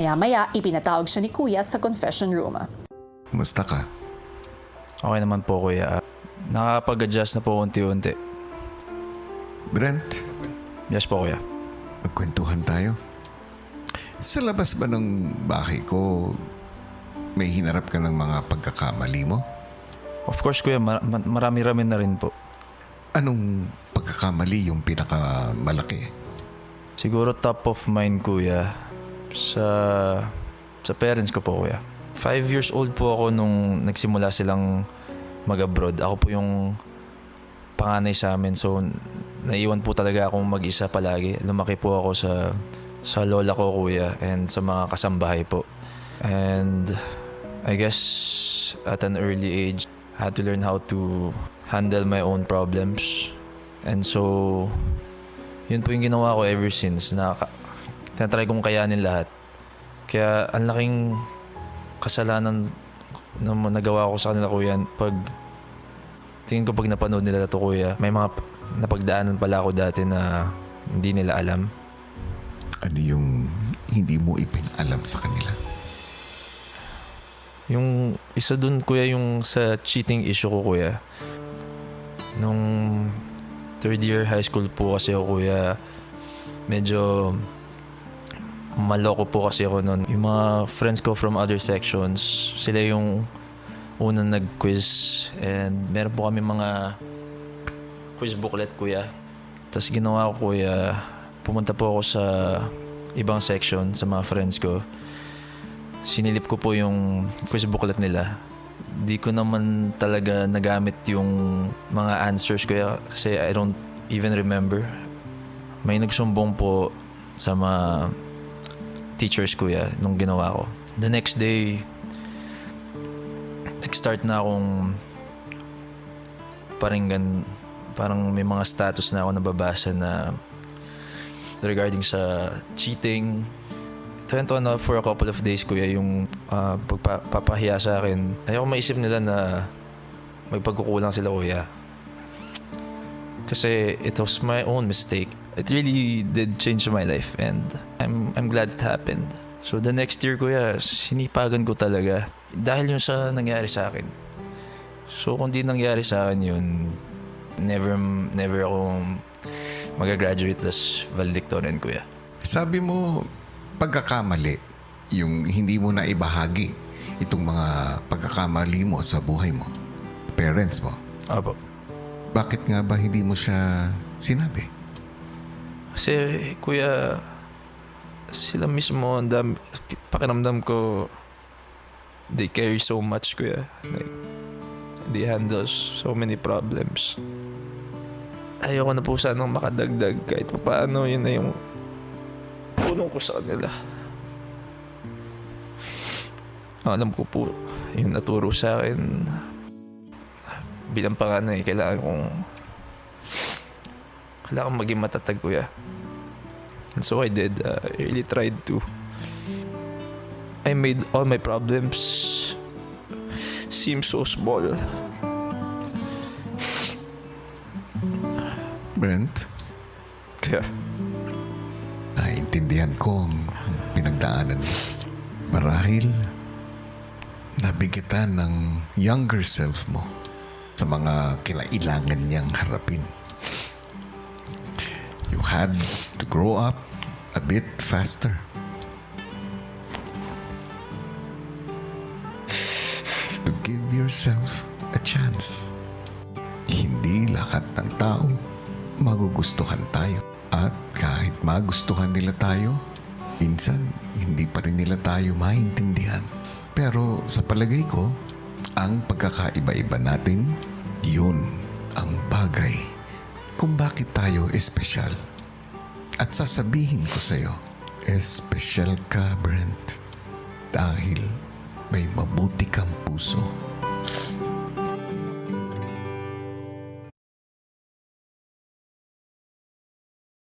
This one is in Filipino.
Maya-maya, ipinatawag siya ni Kuya sa confession room. Musta ka? Okay naman po kuya. Nakakapag-adjust na po unti-unti. Brent, Yes po kuya. magkwentuhan tayo. Sa labas ba ng bahay ko, may hinarap ka ng mga pagkakamali mo? Of course kuya, mar- ma- marami-rami na rin po. Anong pagkakamali yung pinakamalaki? Siguro top of mind kuya sa sa parents ko po kuya. Five years old po ako nung nagsimula silang mag-abroad. Ako po yung panganay sa amin. So, naiwan po talaga akong mag-isa palagi. Lumaki po ako sa sa lola ko kuya and sa mga kasambahay po. And I guess at an early age, I had to learn how to handle my own problems. And so, yun po yung ginawa ko ever since na tinatry kong kayanin lahat. Kaya ang laking kasalanan na nagawa ko sa kanila kuya pag tingin ko pag napanood nila to kuya may mga napagdaanan pala ako dati na hindi nila alam. Ano yung hindi mo ipinalam sa kanila? Yung isa dun kuya yung sa cheating issue ko kuya. Nung third year high school po kasi ako kuya medyo maloko po kasi ako noon. Yung mga friends ko from other sections, sila yung unang nag-quiz and meron po kami mga quiz booklet kuya. Tapos ginawa ko kuya, pumunta po ako sa ibang section sa mga friends ko sinilip ko po yung quiz booklet nila. Di ko naman talaga nagamit yung mga answers ko ya- kasi I don't even remember. May nagsumbong po sa mga teachers ko ya nung ginawa ko. The next day, nag-start na akong paringgan parang may mga status na ako nababasa na regarding sa cheating, Trento na for a couple of days kuya yung ah, pagpapahiya sa akin. Ayoko maisip nila na may pagkukulang sila kuya. Kasi it was my own mistake. It really did change my life and I'm I'm glad it happened. So the next year kuya, sinipagan ko talaga dahil yung sa nangyari sa akin. So kung di nangyari sa akin yun, never never akong magagraduate as valedictorian kuya. Sabi mo, pagkakamali, yung hindi mo na ibahagi itong mga pagkakamali mo sa buhay mo, parents mo. Apo. Bakit nga ba hindi mo siya sinabi? Kasi, kuya, sila mismo, ang dami, pakiramdam ko, they carry so much, kuya. Like, they handle so many problems. Ayoko na po sanang makadagdag kahit pa paano yun na yung punong ko sa kanila. Alam ko po, yung naturo sa akin, bilang panganay, kailangan kong kailangan maging matatag kuya. And so I did. Uh, I really tried to. I made all my problems seem so small. Brent, Kaya, naiintindihan ko ang pinagdaanan mo. Marahil, nabigatan ng younger self mo sa mga kinailangan niyang harapin. You had to grow up a bit faster. To give yourself a chance. Hindi lahat ng tao magugustuhan tayo. At kahit magustuhan nila tayo, minsan hindi pa rin nila tayo maintindihan. Pero sa palagay ko, ang pagkakaiba-iba natin, yun ang bagay kung bakit tayo espesyal. At sasabihin ko sa'yo, espesyal ka, Brent. Dahil may mabuti kang puso.